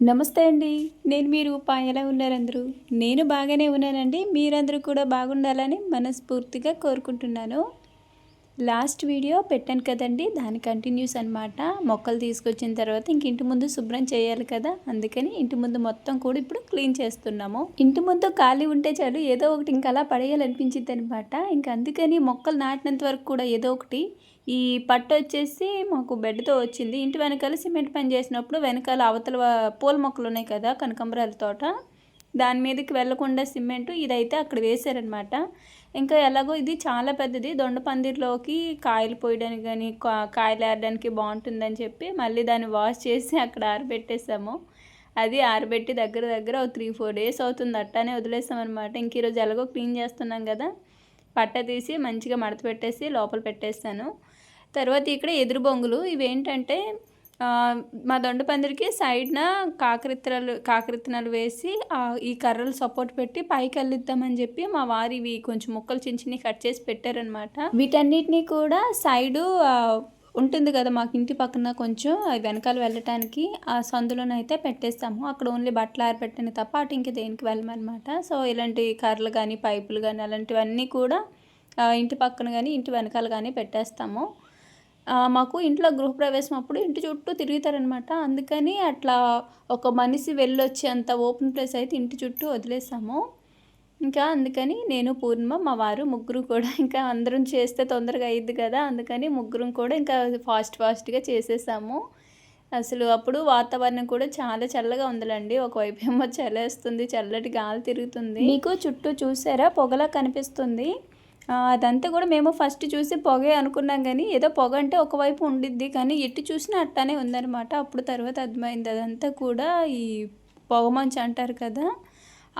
నమస్తే అండి. నేను మీరు ఎలా ఉన్నారు అందరూ? నేను బాగానే ఉన్నానండి. మీరందరూ కూడా బాగుండాలని మనస్ఫూర్తిగా కోరుకుంటున్నాను. లాస్ట్ వీడియో పెట్టాను కదండి. దాని కంటిన్యూస్ అనమాట మొక్కలు తీసుకొచ్చిన తర్వాత ఇంక ఇంటి ముందు శుభ్రం చేయాలి కదా. అందుకని ఇంటి ముందు మొత్తం కూడా ఇప్పుడు క్లీన్ చేస్తున్నాము. ఇంటి ముందు ఖాళీ ఉంటే చాలు ఏదో ఒకటి ఇంకా అలా పడేయాలనిపించింది అనమాట ఇంకా అందుకని మొక్కలు నాటినంత వరకు కూడా ఏదో ఒకటి ఈ పట్టు వచ్చేసి మాకు బెడ్తో వచ్చింది. ఇంటి వెనకాల సిమెంట్ పని చేసినప్పుడు వెనకాల అవతల పూల మొక్కలు ఉన్నాయి కదా కనకంబరాల తోట. దాని మీదకి వెళ్ళకుండా సిమెంట్ ఇదైతే అక్కడ వేశారనమాట ఇంకా ఎలాగో ఇది చాలా పెద్దది. దొండ పందిరిలోకి కాయలు పోయడానికి కానీ కాయలు ఏరడానికి బాగుంటుందని చెప్పి మళ్ళీ దాన్ని వాష్ చేసి అక్కడ ఆరబెట్టేసాము. అది ఆరబెట్టి దగ్గర దగ్గర ఒక త్రీ ఫోర్ డేస్ అవుతుంది. అట్టానే వదిలేసామన్నమాట. ఇంక ఈరోజు ఎలాగో క్లీన్ చేస్తున్నాం కదా. పట్ట తీసి మంచిగా మడత పెట్టేసి లోపల పెట్టేస్తాను. తర్వాత ఇక్కడ ఎదురు బొంగులు ఇవేంటంటే మా దొండ పందిరికి సైడ్న కాకరిత్తనాలు కాకరిత్తనాలు వేసి ఈ కర్రలు సపోర్ట్ పెట్టి పైకి వెళ్ళిద్దామని చెప్పి మా వారు ఇవి కొంచెం ముక్కలు చిన్న చిన్న కట్ చేసి పెట్టారనమాట వీటన్నిటిని కూడా సైడు ఉంటుంది కదా మాకు ఇంటి పక్కన కొంచెం వెనకాల వెళ్ళటానికి ఆ సందులోనైతే పెట్టేస్తాము. అక్కడ ఓన్లీ బట్టలు ఆరబెట్టని తప్ప అటు ఇంక దేనికి వెళ్ళమన్నమాట. సో ఇలాంటి కర్రలు కానీ పైపులు కానీ అలాంటివన్నీ కూడా ఇంటి పక్కన కానీ ఇంటి వెనకాల కానీ పెట్టేస్తాము. మాకు ఇంట్లో గృహప్రవేశం అప్పుడు ఇంటి చుట్టూ తిరుగుతారనమాట అందుకని అట్లా ఒక మనిషి వెళ్ళొచ్చేంత ఓపెన్ ప్లేస్ అయితే ఇంటి చుట్టూ వదిలేసాము. ఇంకా అందుకని నేను పూర్ణిమ మా వారు ముగ్గురు కూడా ఇంకా అందరం చేస్తే తొందరగా అయ్యిద్ది కదా అందుకని ముగ్గురం కూడా ఇంకా ఫాస్ట్ ఫాస్ట్గా చేసేసాము. అసలు అప్పుడు వాతావరణం కూడా చాలా చల్లగా ఉందిలండి. ఒకవైపు ఏమో చలేస్తుంది చల్లటి గాలి తిరుగుతుంది. మీకు చుట్టూ చూసారా? పొగలా కనిపిస్తుంది. అదంతా కూడా మేము ఫస్ట్ చూసి పొగే అనుకున్నాం కానీ ఏదో పొగ అంటే ఒకవైపు ఉండిద్ది కానీ ఎట్టి చూసినా అట్టానే ఉందనమాట అప్పుడు తర్వాత అర్థమైంది అదంతా కూడా ఈ పొగమంచు అంటారు కదా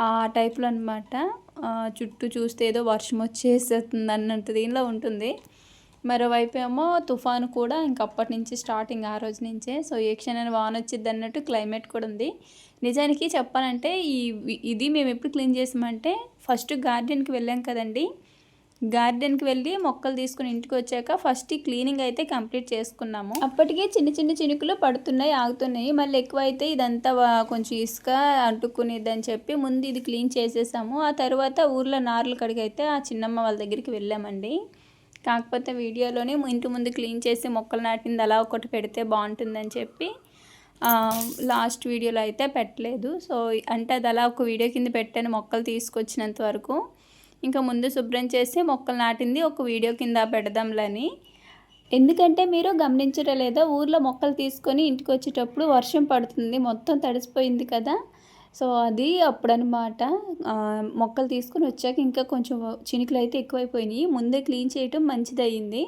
ఆ టైప్లో అనమాట చుట్టూ చూస్తే ఏదో వర్షం వచ్చేస్తుంది అన్నట్టు దీనిలో ఉంటుంది. మరోవైపు ఏమో తుఫాను కూడా ఇంకప్పటి నుంచి స్టార్టింగ్ ఆ రోజు నుంచే. సో ఏ క్షణాన్ని వాన్ వచ్చింది అన్నట్టు క్లైమేట్ కూడా ఉంది. నిజానికి చెప్పాలంటే ఈ ఇది మేము ఎప్పుడు క్లీన్ చేసామంటే ఫస్ట్ గార్డెన్కి వెళ్ళాం కదండి. గార్డెన్కి వెళ్ళి మొక్కలు తీసుకుని ఇంటికి వచ్చాక ఫస్ట్ క్లీనింగ్ అయితే కంప్లీట్ చేసుకున్నాము. అప్పటికే చిన్న చిన్న చినుకులు పడుతున్నాయి ఆగుతున్నాయి. మళ్ళీ ఎక్కువ అయితే ఇదంతా కొంచెం ఇసుక అంటుకునేదని చెప్పి ముందు ఇది క్లీన్ చేసేసాము. ఆ తర్వాత ఊర్లో నార్లు కడిగైతే ఆ చిన్నమ్మ వాళ్ళ దగ్గరికి వెళ్ళామండి. కాకపోతే వీడియోలోనే ఇంటి ముందు క్లీన్ చేసి మొక్కలు నాటింది అలా ఒకటి పెడితే బాగుంటుందని చెప్పి లాస్ట్ వీడియోలో అయితే పెట్టలేదు. సో అంటే అది అలా ఒక వీడియో కింద పెట్టాను మొక్కలు తీసుకొచ్చినంత వరకు. ఇంకా ముందు శుభ్రం చేసి మొక్కలు నాటింది ఒక వీడియో కింద పెడదాంలని. ఎందుకంటే మీరు గమనించడం లేదా ఊర్లో మొక్కలు తీసుకొని ఇంటికి వచ్చేటప్పుడు వర్షం పడుతుంది మొత్తం తడిసిపోయింది కదా. సో అది అప్పుడనమాట మొక్కలు తీసుకొని వచ్చాక ఇంకా కొంచెం చినుకులు అయితే ఎక్కువైపోయినాయి. ముందే క్లీన్ చేయటం మంచిదయ్యింది.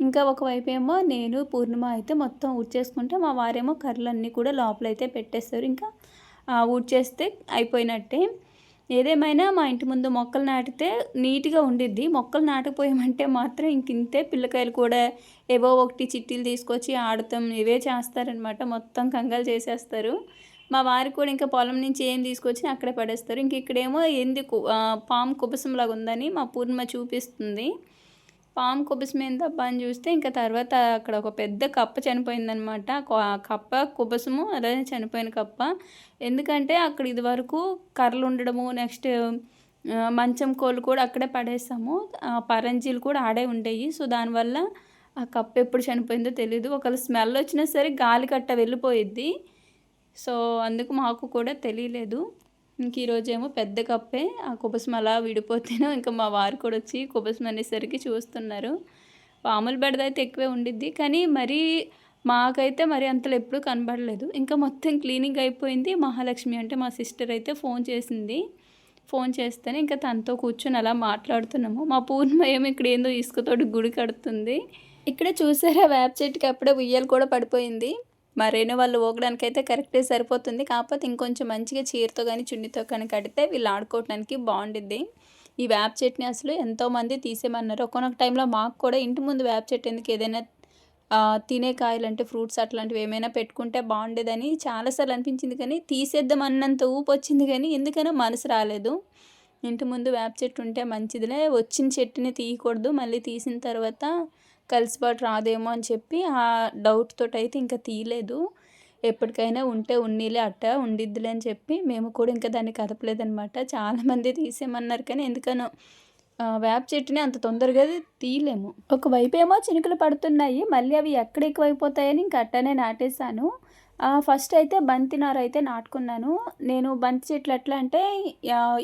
ఇంకా ఒకవైపు ఏమో నేను పూర్ణిమ అయితే మొత్తం ఊడ్చేసుకుంటే మా వారేమో కర్రలు అన్నీ కూడా లోపలైతే పెట్టేస్తారు. ఇంకా ఊడ్చేస్తే అయిపోయినట్టే. ఏదేమైనా మా ఇంటి ముందు మొక్కలు నాటితే నీట్గా ఉండిద్ది. మొక్కలు నాటకపోయామంటే మాత్రం ఇంకింతే పిల్లకాయలు కూడా ఏవో ఒకటి చిట్టీలు తీసుకొచ్చి ఆడతాం ఇవే చేస్తారనమాట. మొత్తం కంగాలు చేసేస్తారు. మా వారు కూడా ఇంకా పొలం నుంచి ఏం తీసుకొచ్చి అక్కడే పడేస్తారు. ఇంక ఇక్కడేమో ఎందుకు పాము కుబసంలాగా ఉందని మా పూర్ణిమ చూపిస్తుంది. పాము కుబసమైంది అబ్బా అని చూస్తే ఇంకా తర్వాత అక్కడ ఒక పెద్ద కప్ప చనిపోయిందనమాట కప్ప కుబసము అదే చనిపోయిన కప్ప. ఎందుకంటే అక్కడ ఇది వరకు కర్రలు ఉండడము నెక్స్ట్ మంచం కోళ్ళు కూడా అక్కడే పడేసాము పరంజీలు కూడా ఆడే ఉండేవి. సో దానివల్ల ఆ కప్ప ఎప్పుడు చనిపోయిందో తెలియదు ఒకవేళ స్మెల్ వచ్చినా సరే గాలి కట్ట వెళ్ళిపోయిద్ది. సో అందుకు మాకు కూడా తెలియలేదు. ఇంక ఈరోజేమో పెద్ద కప్పే ఆ కుబసం అలా విడిపోతేనో ఇంకా మా వారు కూడా వచ్చి కుబసం అనేసరికి చూస్తున్నారు. పాముల బెడద అయితే ఎక్కువే ఉండిద్ది కానీ మరీ మాకైతే మరి అంతలో ఎప్పుడూ కనబడలేదు. ఇంకా మొత్తం క్లీనింగ్ అయిపోయింది. మహాలక్ష్మి అంటే మా సిస్టర్ అయితే ఫోన్ చేసింది. ఫోన్ చేస్తేనే ఇంకా తనతో కూర్చొని అలా మాట్లాడుతున్నాము. మా పూర్ణిమ ఏమో ఇక్కడ ఏందో ఇసుకతోటి గుడి కడుతుంది. ఇక్కడ చూసారా వేప చెట్టుకి అప్పుడే ఉయ్యాలు కూడా పడిపోయింది. మరేనో వాళ్ళు ఓగడానికి అయితే కరెక్టే సరిపోతుంది. కాకపోతే ఇంకొంచెం మంచిగా చీరతో కానీ చున్నితో కానీ కడితే వీళ్ళు ఆడుకోవడానికి బాగుండిద్ది. ఈ వేప చెట్ని అసలు ఎంతోమంది తీసేమన్నారు ఒక్కొక్క టైంలో మాకు కూడా ఇంటి ముందు వేప చెట్టు ఎందుకు ఏదైనా తినే కాయలు అంటే ఫ్రూట్స్ అట్లాంటివి ఏమైనా పెట్టుకుంటే బాగుండేదని చాలాసార్లు అనిపించింది కానీ తీసేద్దాం అన్నంత ఊపు వచ్చింది కానీ ఎందుకైనా మనసు రాలేదు. ఇంటి ముందు వేప చెట్టు ఉంటే మంచిదిలే. వచ్చిన చెట్టుని తీయకూడదు. మళ్ళీ తీసిన తర్వాత కలిసిపాటు రాదేమో అని చెప్పి ఆ డౌట్ తోటి అయితే ఇంకా తీయలేదు. ఎప్పటికైనా ఉంటే ఉన్నీలే అట్ట ఉండిద్దిలే అని చెప్పి మేము కూడా ఇంకా దాన్ని కదపలేదనమాట చాలామంది తీసేయమన్నారు కానీ ఎందుకనో వేప చెట్టుని అంత తొందరగా తీయలేము. ఒకవైపు ఏమో చినుకులు పడుతున్నాయి మళ్ళీ అవి ఎక్కడ ఎక్కువైపోతాయని ఇంకా అట్టనే నాటేశాను. ఫస్ట్ అయితే బంతి నార అయితే నాటుకున్నాను. నేను బంతి చెట్లు ఎట్లా అంటే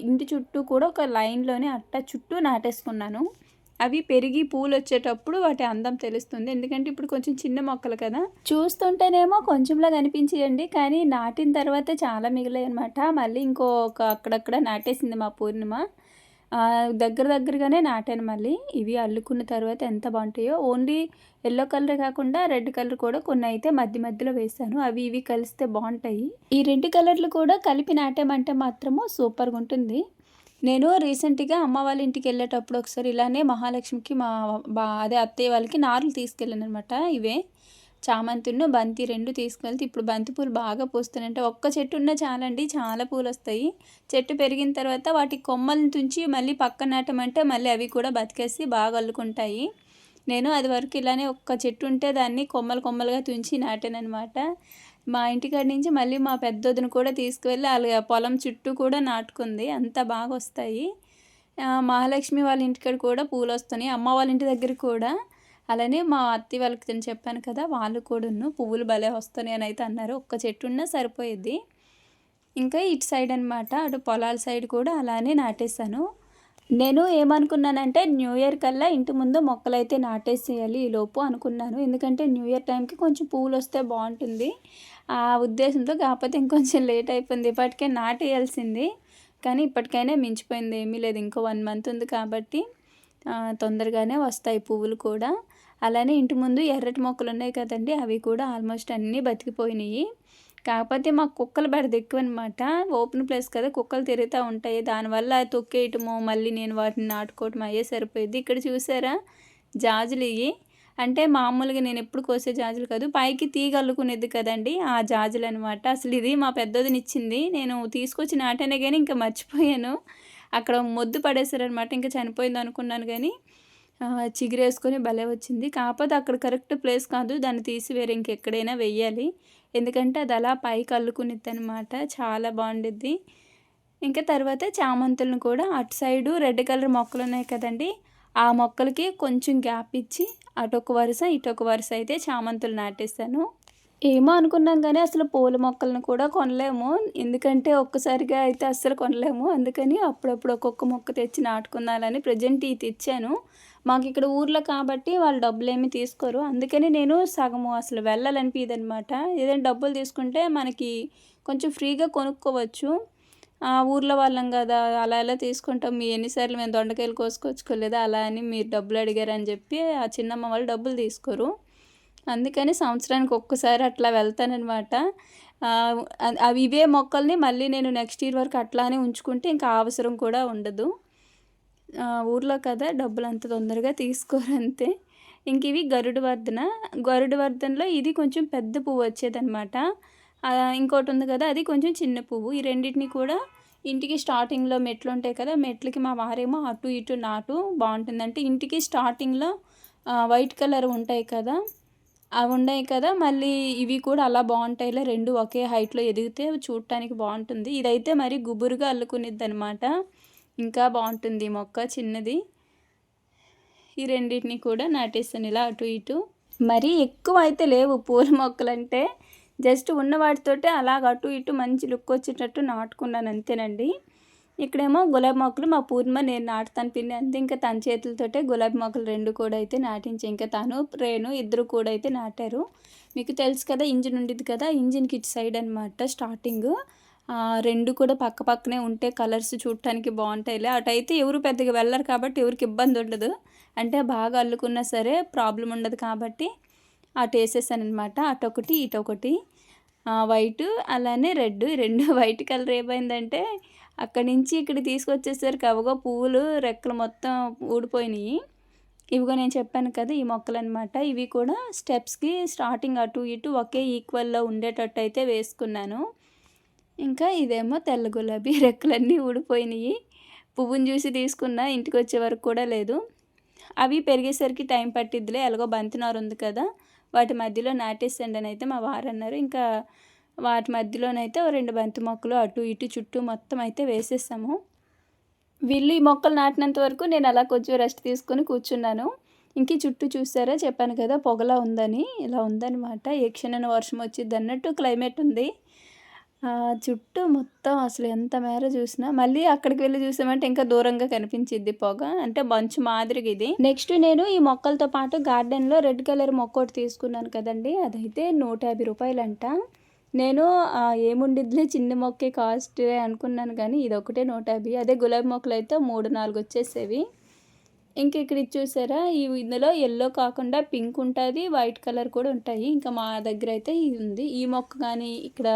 ఇంటి చుట్టూ కూడా ఒక లైన్లోనే అట్ట చుట్టూ నాటేసుకున్నాను. అవి పెరిగి పూలు వచ్చేటప్పుడు వాటి అందం తెలుస్తుంది. ఎందుకంటే ఇప్పుడు కొంచెం చిన్న మొక్కలు కదా. చూస్తుంటేనేమో కొంచెంలా కనిపించేయండి. కానీ నాటిన తర్వాత చాలా మిగిలాయి అనమాట మళ్ళీ ఇంకొక అక్కడక్కడ నాటేసింది మా పూర్ణిమ. దగ్గర దగ్గరగానే నాటాను మళ్ళీ. ఇవి అల్లుకున్న తర్వాత ఎంత బాగుంటాయో. ఓన్లీ ఎల్లో కలర్ కాకుండా రెడ్ కలర్ కూడా కొన్ని అయితే మధ్య మధ్యలో వేసాను అవి ఇవి కలిస్తే బాగుంటాయి. ఈ రెండు కలర్లు కూడా కలిపి నాటామంటే మాత్రము సూపర్గా ఉంటుంది నేను రీసెంట్గా అమ్మ వాళ్ళ ఇంటికి వెళ్ళేటప్పుడు ఒకసారి ఇలానే మహాలక్ష్మికి మా బా అదే అత్తయ్య వాళ్ళకి నార్లు తీసుకెళ్ళాను అనమాట ఇవే. చామంతిను బంతి రెండు తీసుకెళ్తే ఇప్పుడు బంతి పూలు బాగా పూస్తున్నాయి ఒక్క చెట్టు ఉన్నా చాలండి చాలా పూలు వస్తాయి చెట్టు పెరిగిన తర్వాత వాటి కొమ్మలను తుంచి మళ్ళీ పక్కన నాటమంటే మళ్ళీ అవి కూడా బతికేసి బాగా అల్లుకుంటాయి. నేను అది వరకు ఇలానే ఒక్క చెట్టు ఉంటే దాన్ని కొమ్మలు కొమ్మలుగా తుంచి నాటాను అనమాట మా ఇంటికాడి నుంచి మళ్ళీ మా పెద్దొదిని కూడా తీసుకువెళ్ళి వాళ్ళ పొలం చుట్టూ కూడా నాటుకుంది. అంత బాగా వస్తాయి. మహాలక్ష్మి వాళ్ళ ఇంటికాడ కూడా పూలు వస్తున్నాయి. అమ్మ వాళ్ళ ఇంటి దగ్గర కూడా. అలానే మా అత్తి వాళ్ళకి నేను చెప్పాను కదా వాళ్ళు కూడాను పువ్వులు భలే వస్తున్నాయి అని అయితే అన్నారు. ఒక్క చెట్టు ఉన్నా సరిపోయేది. ఇంకా ఇటు సైడ్ అనమాట అటు పొలాల సైడ్ కూడా అలానే నాటేశాను. నేను ఏమనుకున్నానంటే న్యూ ఇయర్ కల్లా ఇంటి ముందు మొక్కలు అయితే నాటేసేయాలి ఈ లోపు అనుకున్నాను. ఎందుకంటే న్యూ ఇయర్ టైంకి కొంచెం పువ్వులు వస్తే బాగుంటుంది. ఆ ఉద్దేశంతో కాకపోతే ఇంకొంచెం లేట్ అయిపోయింది. ఇప్పటికే నాటేయాల్సింది. కానీ ఇప్పటికైనా మించిపోయింది ఏమీ లేదు. ఇంకో వన్ మంత్ ఉంది కాబట్టి తొందరగానే వస్తాయి పువ్వులు కూడా. అలానే ఇంటి ముందు ఎర్రటి మొక్కలు ఉన్నాయి కదండి అవి కూడా ఆల్మోస్ట్ అన్నీ బతికిపోయినాయి. కాకపోతే మాకు కుక్కలు బెడద ఎక్కువ అనమాట ఓపెన్ ప్లేస్ కదా కుక్కలు తిరుగుతూ ఉంటాయి. దానివల్ల తొక్కేయటము మళ్ళీ నేను వాటిని నాటుకోవటం అయ్యే సరిపోయింది ఇక్కడ చూసారా? జాజులు ఇవి. అంటే మామూలుగా నేను ఎప్పుడు కోసే జాజులు కాదు పైకి తీగల్లుకునేది కదండి ఆ జాజులు అనమాట అసలు ఇది మా పెద్దదిని ఇచ్చింది. నేను తీసుకొచ్చి నాటానే కానీ ఇంకా మర్చిపోయాను. అక్కడ మొద్దు పడేశారనమాట ఇంకా చనిపోయింది అనుకున్నాను కానీ చిగురేసుకొని భలే వచ్చింది. కాకపోతే అక్కడ కరెక్ట్ ప్లేస్ కాదు. దాన్ని తీసి వేరే ఇంకెక్కడైనా వెయ్యాలి. ఎందుకంటే అది అలా పైకి అల్లుకునిద్ది అనమాట చాలా బాగుండిద్ది. ఇంకా తర్వాత చామంతులను కూడా అటు సైడు రెడ్ కలర్ మొక్కలు ఉన్నాయి కదండి. ఆ మొక్కలకి కొంచెం గ్యాప్ ఇచ్చి అటొక వరుస ఇటొక వరుస అయితే చామంతులు నాటేస్తాను ఏమో అనుకున్నాం కానీ అసలు పూల మొక్కలను కూడా కొనలేము. ఎందుకంటే ఒక్కసారిగా అయితే అస్సలు కొనలేము. అందుకని అప్పుడప్పుడు ఒక్కొక్క మొక్క తెచ్చి నాటుకుందాలని ప్రజెంట్ ఈ తెచ్చాను. మాకు ఇక్కడ ఊర్లో కాబట్టి వాళ్ళు డబ్బులు ఏమి తీసుకోరు. అందుకని నేను సగము అసలు వెళ్ళాలనిపించదనమాట ఏదైనా డబ్బులు తీసుకుంటే మనకి కొంచెం ఫ్రీగా కొనుక్కోవచ్చు. ఆ ఊర్లో వాళ్ళం కదా అలా ఎలా తీసుకుంటాం? మీ ఎన్నిసార్లు మేము దొండకాయలు కోసుకొచ్చుకోలేదా? అలా అని మీరు డబ్బులు అడిగారని చెప్పి ఆ చిన్నమ్మ వాళ్ళు డబ్బులు తీసుకోరు. అందుకని సంవత్సరానికి ఒక్కసారి అట్లా వెళ్తానమాట అవి ఇవే మొక్కల్ని మళ్ళీ నేను నెక్స్ట్ ఇయర్ వరకు అట్లానే ఉంచుకుంటే ఇంకా అవసరం కూడా ఉండదు. ఊర్లో కదా డబ్బులు అంత తొందరగా తీసుకోరంతే. ఇంక ఇవి గరుడు వర్ధన గరుడు వర్ధనలో ఇది కొంచెం పెద్ద పువ్వు వచ్చేదనమాట ఇంకోటి ఉంది కదా అది కొంచెం చిన్న పువ్వు. ఈ రెండింటిని కూడా ఇంటికి స్టార్టింగ్లో మెట్లు ఉంటాయి కదా మెట్లకి మా వారేమో అటు ఇటు నాటు బాగుంటుందంటే ఇంటికి స్టార్టింగ్లో వైట్ కలర్ ఉంటాయి కదా అవి ఉన్నాయి కదా మళ్ళీ ఇవి కూడా అలా బాగుంటాయిలే రెండు ఒకే హైట్లో ఎదిగితే చూడటానికి బాగుంటుంది. ఇదైతే మరి గుబురుగా అల్లుకునిద్ది అనమాట ఇంకా బాగుంటుంది మొక్క చిన్నది. ఈ రెండింటిని కూడా నాటేస్తాను ఇలా అటు ఇటు. మరీ ఎక్కువ అయితే లేవు పూల మొక్కలు అంటే జస్ట్ ఉన్న వాటితోటే అలాగ అటు ఇటు మంచి లుక్ వచ్చేటట్టు నాటుకున్నాను అంతేనండి. ఇక్కడేమో గులాబీ మొక్కలు మా పూర్ణిమ నేను నాటుతాను పిన్ని అంతే ఇంకా తన చేతులతోటే గులాబీ మొక్కలు రెండు కూడా అయితే నాటించి. ఇంకా తను రేణు ఇద్దరు కూడా అయితే నాటారు. మీకు తెలుసు కదా ఇంజిన్ ఉండేది కదా ఇంజిన్కి ఇటు సైడ్ అనమాట స్టార్టింగ్. రెండు కూడా పక్క పక్కనే ఉంటే కలర్స్ చూడటానికి బాగుంటాయిలే. అటైతే ఎవరు పెద్దగా వెళ్ళరు కాబట్టి ఎవరికి ఇబ్బంది ఉండదు. అంటే బాగా అల్లుకున్నా సరే ప్రాబ్లం ఉండదు కాబట్టి అటు వేసేసాను అనమాట అటొకటి ఇటొకటి. వైట్ అలానే రెడ్. రెండు వైట్ కలర్ ఏమైందంటే అక్కడి నుంచి ఇక్కడ తీసుకొచ్చేసరికి అవగో పువ్వులు రెక్కలు మొత్తం ఊడిపోయినాయి. ఇవిగో నేను చెప్పాను కదా ఈ మొక్కలు అనమాట ఇవి కూడా స్టెప్స్కి స్టార్టింగ్ అటు ఇటు ఒకే ఈక్వల్లో ఉండేటట్టు అయితే వేసుకున్నాను. ఇంకా ఇదేమో తెల్ల గులాబీ రెక్కలన్నీ ఊడిపోయినాయి. పువ్వుని చూసి తీసుకున్నా ఇంటికి వచ్చే వరకు కూడా లేదు. అవి పెరిగేసరికి టైం పట్టిద్దిలే ఎలాగో బంతినారు ఉంది కదా. వాటి మధ్యలో నాటేసండి అని అయితే మా వారు అన్నారు. ఇంకా వాటి మధ్యలోనైతే ఓ రెండు బంతి మొక్కలు అటు ఇటు చుట్టూ మొత్తం అయితే వేసేసాము. వీళ్ళు ఈ మొక్కలు నాటినంత వరకు నేను అలా కొంచెం రెస్ట్ తీసుకొని కూర్చున్నాను. ఇంక చుట్టూ చూసారా? చెప్పాను కదా పొగలా ఉందని. ఇలా ఉందన్నమాట. ఏ క్షణాన వర్షం వచ్చింది అన్నట్టు క్లైమేట్ ఉంది. చుట్టూ మొత్తం అసలు ఎంత మేర చూసినా. మళ్ళీ అక్కడికి వెళ్ళి చూసామంటే ఇంకా దూరంగా కనిపించింది పొగ. అంటే మంచు మాదిరిగా ఇది. నెక్స్ట్ నేను ఈ మొక్కలతో పాటు గార్డెన్లో రెడ్ కలర్ మొక్క ఒకటి తీసుకున్నాను కదండి. అదైతే నూట యాభై రూపాయలంట. నేను ఆ, ఏముండిద్దిలే చిన్న మొక్కే కాస్ట్ అనుకున్నాను కానీ ఇది ఒకటే నూట యాభై. అదే గులాబీ మొక్కలు అయితే మూడు నాలుగు వచ్చేసేవి. ఇంకా ఇక్కడ ఇది చూసారా ఈ ఇందులో ఎల్లో కాకుండా పింక్ ఉంటుంది వైట్ కలర్ కూడా ఉంటాయి. ఇంకా మా దగ్గర అయితే ఇది ఉంది. ఈ మొక్క కానీ ఇక్కడ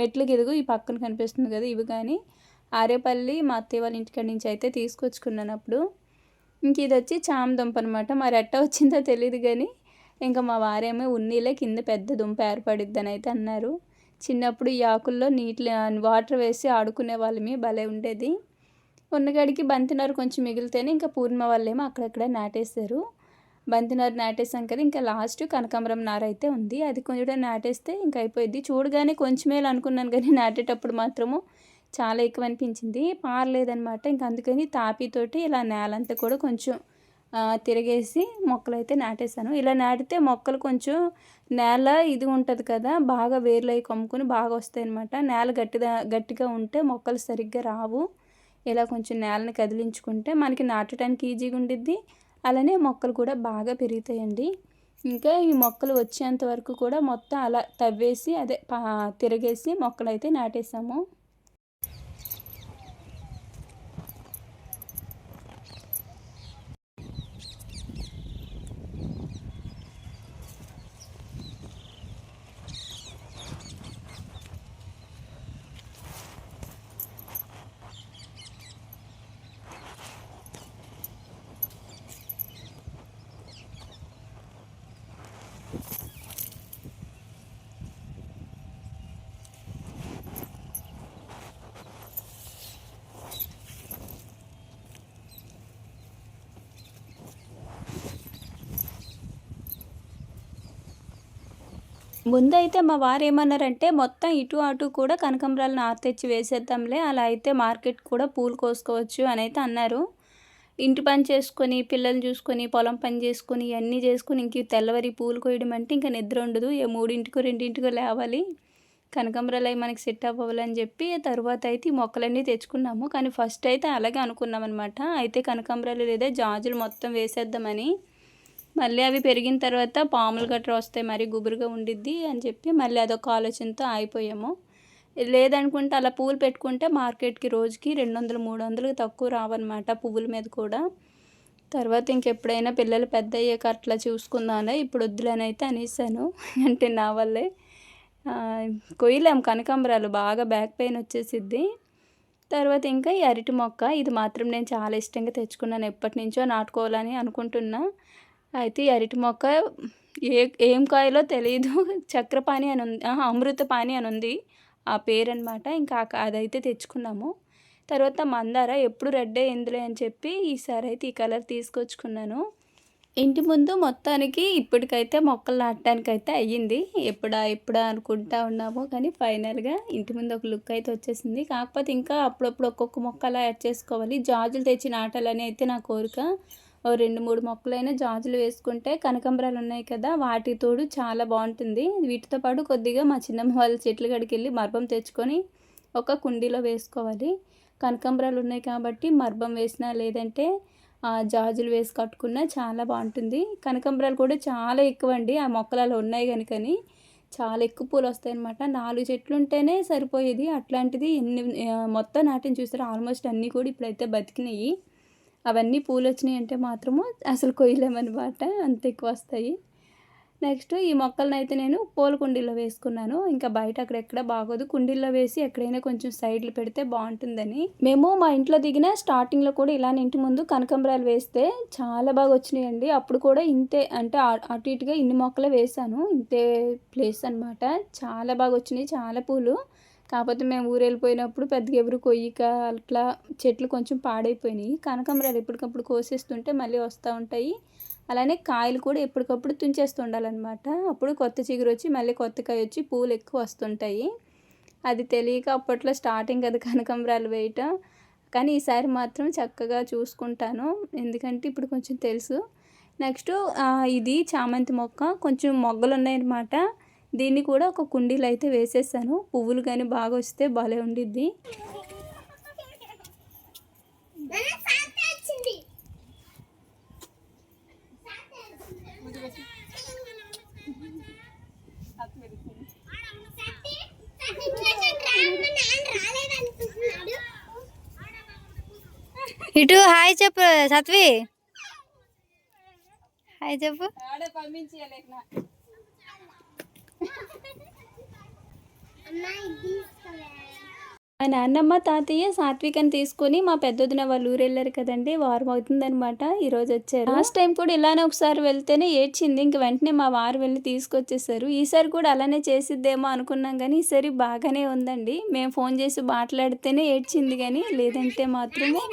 మెట్లకి ఎదుగు ఈ పక్కన కనిపిస్తుంది కదా ఇవి కానీ ఆరేపల్లి మా అత్తయ్య వాళ్ళ ఇంటికాడ నుంచి అయితే తీసుకొచ్చుకున్నాను అప్పుడు. ఇంక ఇది వచ్చి చామ దుంప అనమాట మరి ఎట్ట వచ్చిందో తెలియదు కానీ ఇంకా మా వారేమో ఉన్నీలే కింద పెద్ద దుంప ఏర్పడిద్దని అయితే అన్నారు. చిన్నప్పుడు ఈ ఆకుల్లో నీటి వాటర్ వేసి ఆడుకునే వాళ్ళమి భలే ఉండేది. ఉన్నగాడికి బంతినారు కొంచెం మిగిలితేనే ఇంకా పూర్ణిమ వాళ్ళేమో అక్కడక్కడ నాటేశారు. బంతినారు నాటేసాం కదా ఇంకా లాస్ట్ కనకాంబరం నార అయితే ఉంది. అది కొంచెం నాటేస్తే ఇంకా అయిపోయింది చూడగానే కొంచెమే అనుకున్నాను కానీ నాటేటప్పుడు మాత్రము చాలా ఎక్కువ అనిపించింది. పారలేదనమాట ఇంకా అందుకని తాపితోటి ఇలా నేలంతా కూడా కొంచెం తిరిగేసి మొక్కలు అయితే నాటేశాను. ఇలా నాటితే మొక్కలు కొంచెం నేల ఇది ఉంటుంది కదా బాగా వేర్లు అవి కమ్ముకుని బాగా వస్తాయి అనమాట నేల గట్టిగా గట్టిగా ఉంటే మొక్కలు సరిగ్గా రావు. ఇలా కొంచెం నేలని కదిలించుకుంటే మనకి నాటడానికి ఈజీగా ఉండిద్ది. అలానే మొక్కలు కూడా బాగా పెరుగుతాయండి. ఇంకా ఈ మొక్కలు వచ్చేంత వరకు కూడా మొత్తం అలా తవ్వేసి అదే పా తిరగేసి మొక్కలు అయితే నాటేసాము. ముందైతే మా వారు ఏమన్నారంటే మొత్తం ఇటు అటు కూడా కనకాంబరాలు నారు తెచ్చి వేసేద్దాంలే అలా అయితే మార్కెట్ కూడా పూలు కోసుకోవచ్చు అని అయితే అన్నారు. ఇంటి పని చేసుకొని పిల్లల్ని చూసుకొని పొలం పని చేసుకొని ఇవన్నీ చేసుకొని ఇంక తెల్లవారి పూలు కోయడం అంటే ఇంకా నిద్ర ఉండదు. ఏ మూడింటికో రెండింటికో లేవాలి. కనకాంబరాలు అవి మనకి సెట్ అవ్వాలని చెప్పి తర్వాత అయితే ఈ మొక్కలన్నీ తెచ్చుకున్నాము. కానీ ఫస్ట్ అయితే అలాగే అనుకున్నాం అనమాట అయితే కనకాంబరాలు లేదా జాజులు మొత్తం వేసేద్దామని. మళ్ళీ అవి పెరిగిన తర్వాత పాములు గట్రా వస్తాయి మరి గుబురుగా ఉండిద్ది అని చెప్పి మళ్ళీ అదొక ఆలోచనతో ఆగిపోయాము. లేదనుకుంటే అలా పువ్వులు పెట్టుకుంటే మార్కెట్కి రోజుకి రెండు వందలు మూడు వందలు తక్కువ రావన్నమాట పువ్వుల మీద కూడా. తర్వాత ఇంకెప్పుడైనా పిల్లలు పెద్ద అయ్యాక అట్లా చూసుకుందానే ఇప్పుడు వద్దులని అయితే అనేసాను. అంటే నా వల్లే. కొయ్యలేము కొయ్యలేం కనకాంబరాలు బాగా బ్యాక్ పెయిన్ వచ్చేసిద్ది. తర్వాత ఇంకా ఈ అరటి మొక్క ఇది మాత్రం నేను చాలా ఇష్టంగా తెచ్చుకున్నాను. ఎప్పటి నుంచో నాటుకోవాలని అనుకుంటున్నా. అయితే అరటి మొక్క ఏ ఏం కాయలో తెలియదు చక్రపాణి అని ఉంది. అమృతపాణి అని ఉంది. ఆ పేరు అనమాట ఇంకా అదైతే తెచ్చుకున్నాము. తర్వాత మందార ఎప్పుడు రెడ్ అయిందిలే అని చెప్పి ఈసారి అయితే ఈ కలర్ తీసుకొచ్చుకున్నాను. ఇంటి ముందు మొత్తానికి ఇప్పటికైతే మొక్కలు నాటడానికి అయితే అయ్యింది. ఎప్పుడా ఎప్పుడా అనుకుంటా ఉన్నాము కానీ ఫైనల్గా ఇంటి ముందు ఒక లుక్ అయితే వచ్చేసింది. కాకపోతే ఇంకా అప్పుడప్పుడు ఒక్కొక్క మొక్క అలా యాడ్ చేసుకోవాలి. జాజులు తెచ్చి నాటాలని అయితే నా కోరిక. రెండు మూడు మొక్కలైనా జాజులు వేసుకుంటే కనకాంబరాలు ఉన్నాయి కదా వాటి తోడు చాలా బాగుంటుంది. వీటితో పాటు కొద్దిగా మా చిన్నమ్మ వాళ్ళ చెట్ల కాడికి వెళ్ళి మర్బం తెచ్చుకొని ఒక కుండీలో వేసుకోవాలి. కనకాంబరాలు ఉన్నాయి కాబట్టి మర్భం వేసినా లేదంటే ఆ, జాజులు వేసి కట్టుకున్నా చాలా బాగుంటుంది. కనకాంబరాలు కూడా చాలా ఎక్కువ అండి ఆ మొక్కలు అలా ఉన్నాయి కనుకని చాలా ఎక్కువ పూలు వస్తాయి అనమాట నాలుగు చెట్లు ఉంటేనే సరిపోయేది. అట్లాంటిది ఎన్ని మొత్తం నాటిని చూసారు ఆల్మోస్ట్ అన్నీ కూడా ఇప్పుడైతే బతికినాయి. అవన్నీ పూలు వచ్చినాయి అంటే మాత్రము అసలు కొయ్యలేమన్నమాట అంత ఎక్కువ వస్తాయి నెక్స్ట్ ఈ మొక్కలను అయితే నేను పూల కుండీలో వేసుకున్నాను. ఇంకా బయట అక్కడెక్కడ బాగోదు. కుండీల్లో వేసి ఎక్కడైనా కొంచెం సైడ్లు పెడితే బాగుంటుందని. మేము మా ఇంట్లో దిగిన స్టార్టింగ్లో కూడా ఇలానే ఇంటి ముందు కనకాంబరాలు వేస్తే చాలా బాగా వచ్చినాయండి అప్పుడు కూడా ఇంతే అంటే అటు ఇటుగా ఇన్ని మొక్కలే వేసాను. ఇంతే ప్లేస్ అన్నమాట. చాలా బాగా వచ్చినాయి చాలా పూలు. కాకపోతే మేము ఊరు వెళ్ళిపోయినప్పుడు పెద్దగా ఎవరు కొయ్యక అట్లా చెట్లు కొంచెం పాడైపోయినాయి. కనకాంబరాలు ఎప్పటికప్పుడు కోసేస్తుంటే మళ్ళీ వస్తూ ఉంటాయి. అలానే కాయలు కూడా ఎప్పటికప్పుడు తుంచేస్తూ ఉండాలన్నమాట. అప్పుడు కొత్త చిగురు వచ్చి మళ్ళీ కొత్త కాయ వచ్చి పూలు ఎక్కువ వస్తుంటాయి. అది తెలియక అప్పట్లో స్టార్టింగ్ అది కనకంబరాలు వేయటం. కానీ ఈసారి మాత్రం చక్కగా చూసుకుంటాను. ఎందుకంటే ఇప్పుడు కొంచెం తెలుసు. నెక్స్ట్ ఇది చామంతి మొక్క. కొంచెం మొగ్గలు ఉన్నాయన్నమాట దీన్ని కూడా ఒక కుండీలో అయితే వేసేసాను. పువ్వులు కానీ బాగా వస్తే భలే ఉండిద్ది. ఇటు హాయ్ చెప్పు సత్వి. హాయ్ చెప్పు. మా నాన్నమ్మ తాతయ్య సాత్వికని తీసుకొని మా పెద్దొద్దున వాళ్ళు ఊరు వెళ్ళారు కదండి వారం అవుతుందనమాట ఈరోజు వచ్చారు. లాస్ట్ టైం కూడా ఇలానే ఒకసారి వెళ్తేనే ఏడ్చింది ఇంక వెంటనే మా వారు వెళ్ళి తీసుకొచ్చేసారు. ఈసారి కూడా అలానే చేసిద్దేమో అనుకున్నాం కానీ ఈసారి బాగానే ఉందండి. మేము ఫోన్ చేసి మాట్లాడితేనే ఏడ్చింది కానీ లేదంటే మాత్రమే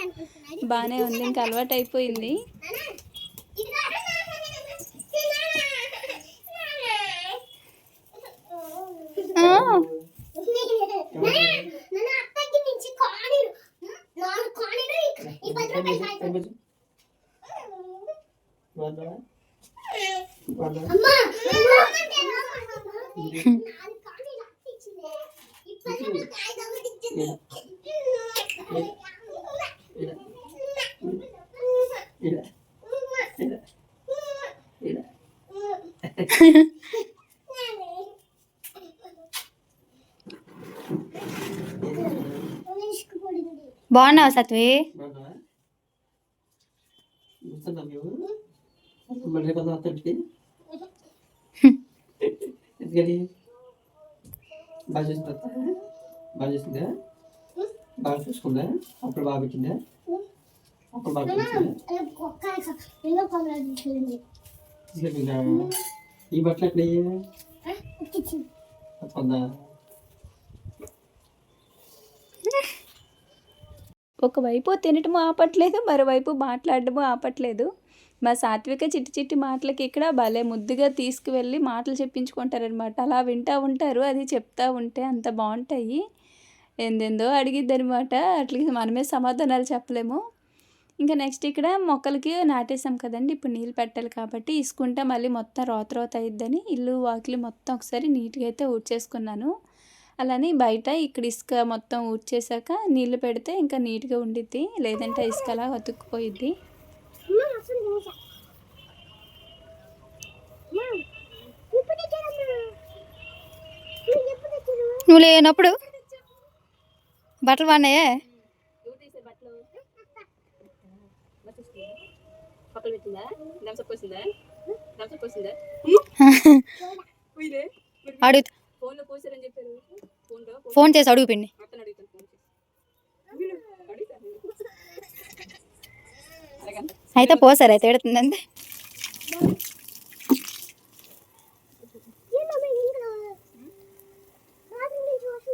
బాగానే ఉంది ఇంకా అలవాటు అయిపోయింది. ನನ್ನ ಅಪ್ಪಗೆ ಮಿಂಚಿ ಕಾಣಿರು ನಾನು ಕಾಣಿರು ಈ ಪತ್ರ ಅಮ್ಮ ನಾನು ಕಾಣಿರು ಅಪ್ಪಿಚ್ಚಿದೆ ಈ ಪತ್ರ ಕಾಯ್ದವರಿಚ್ಚಿದೆ బాగున్నావా సత్వి? బాగా చూసిందా బాగా చూసిందా బాగా చూసుకుందా అప్పుడు బాగా పెట్టిందా అప్పుడు బాగా ఈ బట్టలు ఎక్కడ ఒకవైపు తినటము ఆపట్లేదు మరోవైపు మాట్లాడటము ఆపట్లేదు. మా సాత్విక చిట్టి చిట్టి మాటలకి ఇక్కడ భలే ముద్దుగా తీసుకువెళ్ళి మాటలు చెప్పించుకుంటారనమాట అలా వింటూ ఉంటారు అది చెప్తా ఉంటే అంత బాగుంటాయి. ఎందెందో అడిగిద్ది అనమాట అట్లకి మనమే సమాధానాలు చెప్పలేము. ఇంకా నెక్స్ట్ ఇక్కడ మొక్కలకి నాటేసాం కదండి ఇప్పుడు నీళ్ళు పెట్టాలి కాబట్టి ఇసుకుంటే మళ్ళీ మొత్తం రోత రోత అయిద్దని ఇల్లు వాకిలి మొత్తం ఒకసారి నీట్గా అయితే ఊడ్చేసుకున్నాను. అలానే బయట ఇక్కడ ఇసుక మొత్తం ఊడ్చేసాక నీళ్ళు పెడితే ఇంకా నీట్గా ఉండిద్ది. లేదంటే ఇసుక అలా అతుక్కుపోయిద్ది. నువ్వు లేనప్పుడు బట్టలు బాగున్నాయే అడుగు. ఫోన్ చేసి అడుగు పిండి అయితే పోసారు అయితే ఎడుతుందంటే ఏంటమ్మా ఇంట్లో రాత్రి నుంచి వర్షం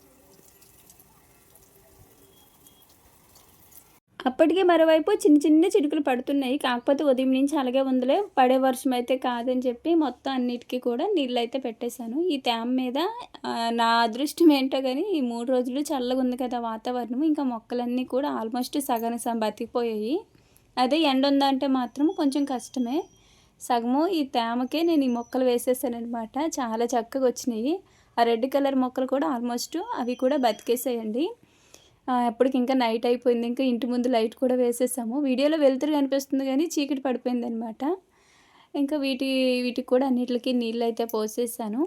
అప్పటికే మరోవైపు చిన్న చిన్న చినుకులు పడుతున్నాయి. కాకపోతే ఉదయం నుంచి అలాగే ఉందిలే. పడే వర్షం అయితే కాదని చెప్పి మొత్తం అన్నిటికీ కూడా నీళ్ళు అయితే పెట్టేశాను. ఈ తేమ మీద నా అదృష్టం ఏంటో కానీ ఈ మూడు రోజులు చల్లగా ఉంది కదా వాతావరణం. ఇంకా మొక్కలన్నీ కూడా ఆల్మోస్ట్ సగం సగం బతికిపోయాయి. అదే ఎండ ఉందంటే మాత్రం కొంచెం కష్టమే. సగము ఈ తేమకే నేను ఈ మొక్కలు వేసేసానమాట చాలా చక్కగా వచ్చినాయి. ఆ రెడ్ కలర్ మొక్కలు కూడా ఆల్మోస్ట్ అవి కూడా బతికేసాయండి. అప్పటికి ఇంకా నైట్ అయిపోయింది. ఇంకా ఇంటి ముందు లైట్ కూడా వేసేసాము. వీడియోలో వెళ్తురు కనిపిస్తుంది కానీ చీకటి పడిపోయింది అనమాట ఇంకా వీటి వీటికి కూడా అన్నిటికి నీళ్ళు అయితే పోసేసాను.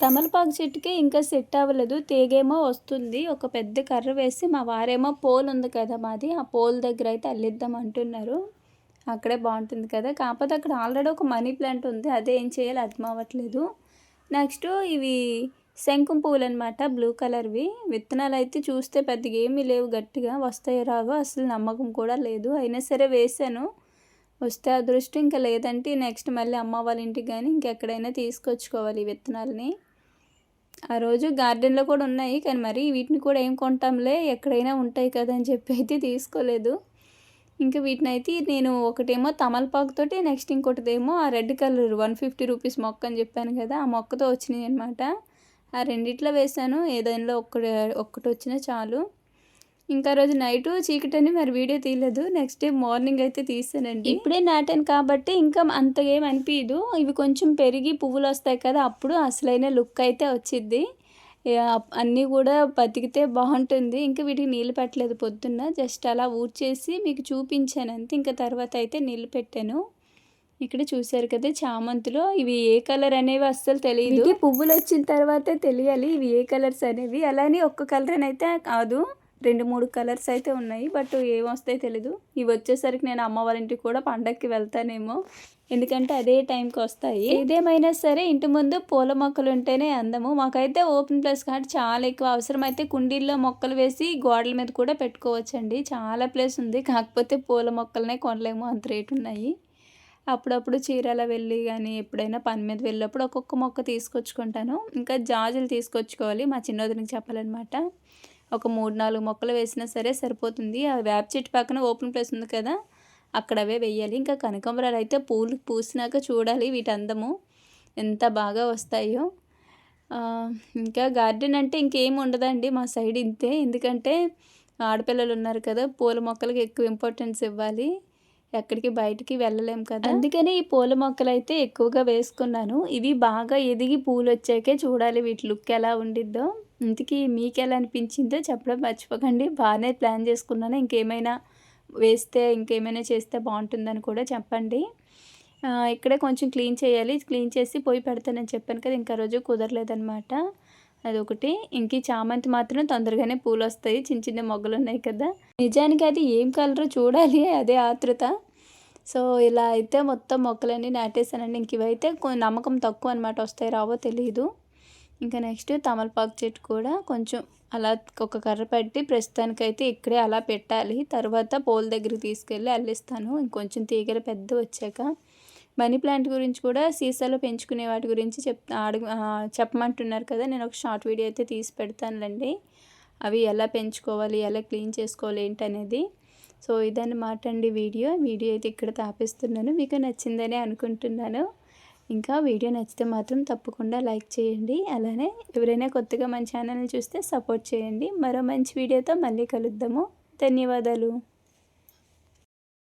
తమలపాకు చెట్టుకి ఇంకా సెట్ అవ్వలేదు. తేగేమో వస్తుంది. ఒక పెద్ద కర్ర వేసి మా వారేమో పోల్ ఉంది కదా మాది. ఆ పోల్ దగ్గర అయితే అల్లిద్దాం అంటున్నారు. అక్కడే బాగుంటుంది కదా. కాకపోతే అక్కడ ఆల్రెడీ ఒక మనీ ప్లాంట్ ఉంది. అదే ఏం చేయాలి అర్థం అవ్వట్లేదు. నెక్స్ట్ ఇవి శంకుం పువ్వులు అనమాట బ్లూ కలర్వి. విత్తనాలు అయితే చూస్తే పెద్దగా ఏమీ లేవు గట్టిగా వస్తాయో రావో అసలు నమ్మకం కూడా లేదు. అయినా సరే వేసాను వస్తే అదృష్టం ఇంకా లేదంటే నెక్స్ట్ మళ్ళీ అమ్మ వాళ్ళ ఇంటికి కానీ ఇంకెక్కడైనా తీసుకొచ్చుకోవాలి ఈ విత్తనాలని. ఆ రోజు గార్డెన్లో కూడా ఉన్నాయి కానీ మరి వీటిని కూడా ఏం కొంటాంలే ఎక్కడైనా ఉంటాయి కదా అని చెప్పి అయితే తీసుకోలేదు. ఇంకా వీటిని అయితే నేను ఒకటేమో తమలపాకుతోటి నెక్స్ట్ ఇంకోటిదేమో ఆ red colour one fifty rupees మొక్క అని చెప్పాను కదా ఆ మొక్కతో వచ్చినాయి అనమాట ఆ రెండిట్లో వేసాను ఏదైనా ఒక్కటి ఒక్కటి వచ్చినా చాలు. ఇంకా రోజు నైట్ చీకటని మరి వీడియో తీయలేదు నెక్స్ట్ డే మార్నింగ్ అయితే తీసానండి ఇప్పుడే నాటాను కాబట్టి ఇంకా అంతగా ఏం అనిపించదు ఇవి కొంచెం పెరిగి పువ్వులు వస్తాయి కదా అప్పుడు అసలైన లుక్ అయితే వచ్చింది అన్నీ కూడా బతికితే బాగుంటుంది. ఇంకా వీటికి నీళ్ళు పెట్టలేదు పొద్దున్న. జస్ట్ అలా ఊడ్చేసి మీకు చూపించాను అంతే. ఇంకా తర్వాత అయితే నీళ్ళు పెట్టాను. ఇక్కడ చూసారు కదా చామంతులు. ఇవి ఏ కలర్ అనేవి అస్సలు తెలియదు పువ్వులు వచ్చిన తర్వాతే తెలియాలి. ఇవి ఏ కలర్స్ అనేవి. అలానే ఒక్క కలర్ అని అయితే కాదు. రెండు మూడు కలర్స్ అయితే ఉన్నాయి బట్ ఏమొస్తాయి తెలీదు. ఇవి వచ్చేసరికి నేను అమ్మ వాళ్ళ ఇంటికి కూడా పండగకి వెళ్తానేమో. ఎందుకంటే అదే టైంకి వస్తాయి. ఏదేమైనా సరే ఇంటి ముందు పూల మొక్కలు ఉంటేనే అందము. మాకైతే ఓపెన్ ప్లేస్ కాబట్టి చాలా ఎక్కువ అవసరం. అయితే కుండీల్లో మొక్కలు వేసి గోడల మీద కూడా పెట్టుకోవచ్చండి. చాలా ప్లేస్ ఉంది. కాకపోతే పూల మొక్కలనే కొనలేము. అంత రేటు ఉన్నాయి. అప్పుడప్పుడు చీరాల వెళ్ళి కానీ ఎప్పుడైనా పని మీద వెళ్ళినప్పుడు ఒక్కొక్క మొక్క తీసుకొచ్చుకుంటాను. ఇంకా జాజులు తీసుకొచ్చుకోవాలి. మా చిన్నోదనికి చెప్పాలన్నమాట. ఒక మూడు నాలుగు మొక్కలు వేసినా సరే సరిపోతుంది. ఆ వేప చెట్టు పక్కన ఓపెన్ ప్లేస్ ఉంది కదా అక్కడ అవే వేయాలి. ఇంకా కనకాంబరాలు అయితే పూలు పూసినాక చూడాలి వీటి అందము ఎంత బాగా వస్తాయో. ఇంకా గార్డెన్ అంటే ఇంకేం ఉండదండి మా సైడ్ ఇంతే. ఎందుకంటే ఆడపిల్లలు ఉన్నారు కదా పూల మొక్కలకి ఎక్కువ ఇంపార్టెన్స్ ఇవ్వాలి. ఎక్కడికి బయటికి వెళ్ళలేము కదా. అందుకని ఈ పూల మొక్కలు అయితే ఎక్కువగా వేసుకున్నాను. ఇవి బాగా ఎదిగి పూలు వచ్చాకే చూడాలి వీటి లుక్ ఎలా ఉండిద్దో. ఇంతకీ మీకు ఎలా అనిపించిందో చెప్పడం మర్చిపోకండి. బాగానే ప్లాన్ చేసుకున్నాను. ఇంకేమైనా వేస్తే ఇంకేమైనా చేస్తే బాగుంటుందని కూడా చెప్పండి. ఇక్కడే కొంచెం క్లీన్ చేయాలి. క్లీన్ చేసి పోయి పెడతానని చెప్పాను కదా ఇంకా రోజు కుదరలేదనమాట అదొకటి. ఇంక చామంతి మాత్రం తొందరగానే పూలు వస్తాయి చిన్న చిన్న మొగ్గలు ఉన్నాయి కదా. నిజానికి అది ఏం కలరో చూడాలి. అదే ఆతృత సో ఇలా అయితే మొత్తం మొక్కలన్నీ నాటేసానండి ఇంక ఇవైతే కొ- నమ్మకం తక్కువ అనమాట వస్తాయి రావో తెలియదు ఇంకా నెక్స్ట్ తమలపాకు చెట్టు కూడా కొంచెం అలా ఒక కర్ర పెట్టి ప్రస్తుతానికైతే ఇక్కడే అలా పెట్టాలి. తర్వాత పోల్ దగ్గరికి తీసుకెళ్ళి అల్లిస్తాను. ఇంకొంచెం తీగలు పెద్ద వచ్చాక. మనీ ప్లాంట్ గురించి కూడా సీసాలో పెంచుకునే వాటి గురించి చెప్ అడుగు చెప్పమంటున్నారు కదా. నేను ఒక షార్ట్ వీడియో అయితే తీసి పెడతానులేండి. అవి ఎలా పెంచుకోవాలి ఎలా క్లీన్ చేసుకోవాలి ఏంటనేది. సో ఇదన్నమాట అండి వీడియో. వీడియో అయితే ఇక్కడ తాపేస్తున్నాను. మీకు నచ్చిందని అనుకుంటున్నాను. ఇంకా వీడియో నచ్చితే మాత్రం తప్పకుండా లైక్ చేయండి. అలానే ఎవరైనా కొత్తగా మన ఛానల్ని చూస్తే సపోర్ట్ చేయండి. మరో మంచి వీడియోతో మళ్ళీ కలుద్దాము. ధన్యవాదాలు.